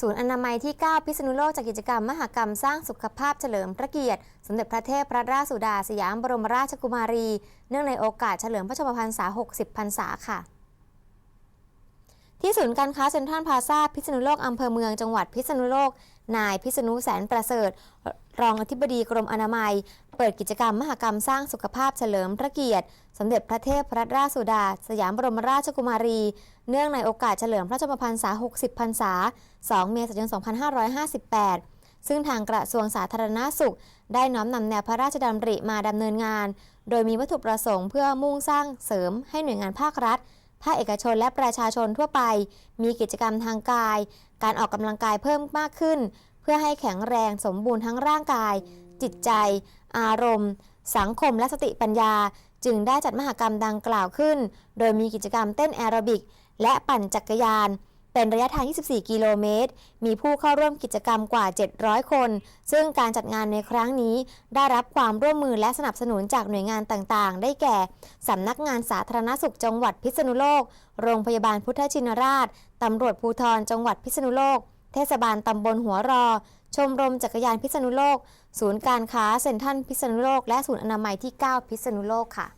ศูนย์อนามัยที่ 9 พิษณุโลกจากกิจกรรมมหกรรมสร้างสุขภาพเฉลิมพระเกียรติ สมเด็จพระเทพพระราชสุดาสยามบรมราชกุมารี เนื่องในโอกาสเฉลิมพระชนมพรรษา 60 พรรษาค่ะ ที่ศูนย์การค้าเซ็นทรัลพาซาพิษณุโลกอำเภอเมืองจังหวัดพิษณุโลก นายพิษณุแสนประเสริฐ รองอธิบดีกรมอนามัย เปิดกิจกรรมมหกรรมสร้างสุขภาพเฉลิมพระเกียรติ สมเด็จพระเทพรัตนราชสุดา สยามบรมราชกุมารี เนื่องในโอกาสเฉลิมพระชนมพรรษา 60 พรรษา 2 เมษายน 2558 ซึ่งทางกระทรวงสาธารณาสุข ได้น้อมนำแนวพระราชดำริมาดำเนินงาน โดยมีวัตถุประสงค์เพื่อมุ่งสร้างเสริมให้หน่วยงานภาครัฐ ภาคเอกชนและประชาชนทั่วไป มีกิจกรรมทางกาย การออกกำลังกายเพิ่มมากขึ้น เพื่อให้แข็งแรงสมบูรณ์ทั้งร่างกาย จิตใจ อารมณ์ สังคมและสติปัญญา จึงได้จัดมหกรรมดังกล่าวขึ้น โดยมีกิจกรรมเต้นแอโรบิก และปั่นจักรยาน เป็นระยะทาง 24 กิโลเมตร มีผู้เข้าร่วมกิจกรรมกว่า 700 คน ซึ่งการจัดงานในครั้งนี้ ได้รับความร่วมมือและสนับสนุนจากหน่วยงานต่างๆ ได้แก่ สำนักงานสาธารณสุขจังหวัดพิษณุโลก โรงพยาบาลพุทธชินราช ตำรวจภูธรจังหวัดพิษณุโลก เทศบาลตำบลหัวรอ ชมรมจักรยานพิษณุโลก ศูนย์การค้าเซ็นทรัลพิษณุโลก และศูนย์อนามัยที่ 9 พิษณุโลกค่ะ